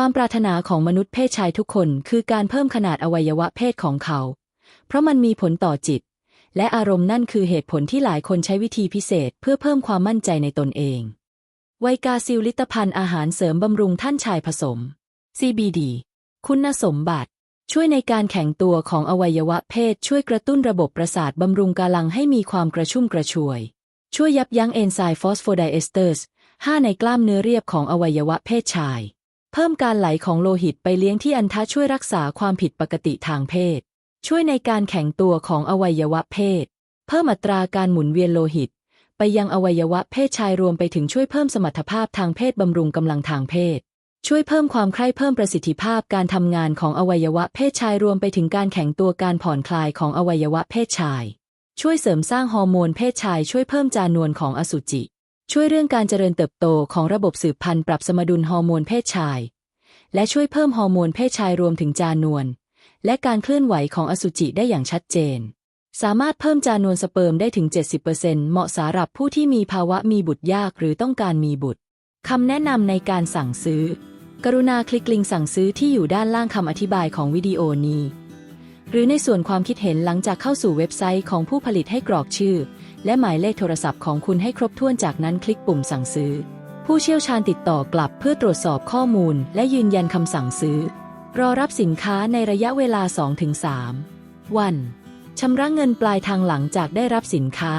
ความปรารถนาของมนุษย์เพศชายทุกคนคือการเพิ่มขนาดอวัยวะเพศของเขา เพราะมันมีผลต่อจิต และอารมณ์นั่นคือเหตุผลที่หลายคนใช้วิธีพิเศษเพื่อเพิ่มความมั่นใจในตนเองไวกาซิลลิตภัณฑ์อาหารเสริมบำรุงท่านชายผสม CBD คุณสมบัติ ช่วยในการแข็งตัวของอวัยวะเพศ ช่วยกระตุ้นระบบประสาทบำรุงกาลังให้มีความกระชุ่มกระชวย ช่วยยับยั้งเอนไซม์ฟอสโฟไดเอสเตอร์ส5ในกล้ามเนื้อเรียบของอวัยวะเพศชาย เพิ่มการไหลของโลหิตไปเลี้ยงที่อันทะช่วยรักษาความผิดปกติทางเพศ ช่วยในการแข็งตัวของอวัยวะเพศ เพิ่มอัตราการหมุนเวียนโลหิต ไปยังอวัยวะเพศชายรวมไปถึงช่วยเพิ่มสมรรถภาพทางเพศบำรุงกำลังทางเพศ ช่วยเพิ่มความใคร่เพิ่มประสิทธิภาพการทำงานของอวัยวะเพศชายรวมไปถึงการแข็งตัวการผ่อนคลายของอวัยวะเพศชาย ช่วยเสริมสร้างฮอร์โมนเพศชายช่วยเพิ่มจานวนของอสุจิ ช่วยเรื่องการเจริญเติบโตของระบบสืบพันธุ์ปรับสมดุลฮอร์โมนเพศชาย และช่วยเพิ่มฮอร์โมนเพศชายรวมถึงจานวน และการเคลื่อนไหวของอสุจิได้อย่างชัดเจน สามารถเพิ่มจานวนสเปิร์มได้ถึง 70%เหมาะสำหรับผู้ที่มีภาวะมีบุตรยากหรือต้องการมีบุตรคำแนะนำในการสั่งซื้อ กรุณาคลิกลิงก์สั่งซื้อที่อยู่ด้านล่างคำอธิบายของวิดีโอนี้ หรือในส่วนความคิดเห็นหลังจากเข้าสู่เว็บไซต์ของผู้ผลิตให้กรอกชื่อ และหมายเลขโทรศัพท์ของคุณให้ครบถ้วนจากนั้นคลิกปุ่มสั่งซื้อ ผู้เชี่ยวชาญติดต่อกลับเพื่อตรวจสอบข้อมูล และยืนยันคำสั่งซื้อ รอรับสินค้าในระยะเวลา 2-3 วันชำระเงินปลายทางหลังจากได้รับสินค้า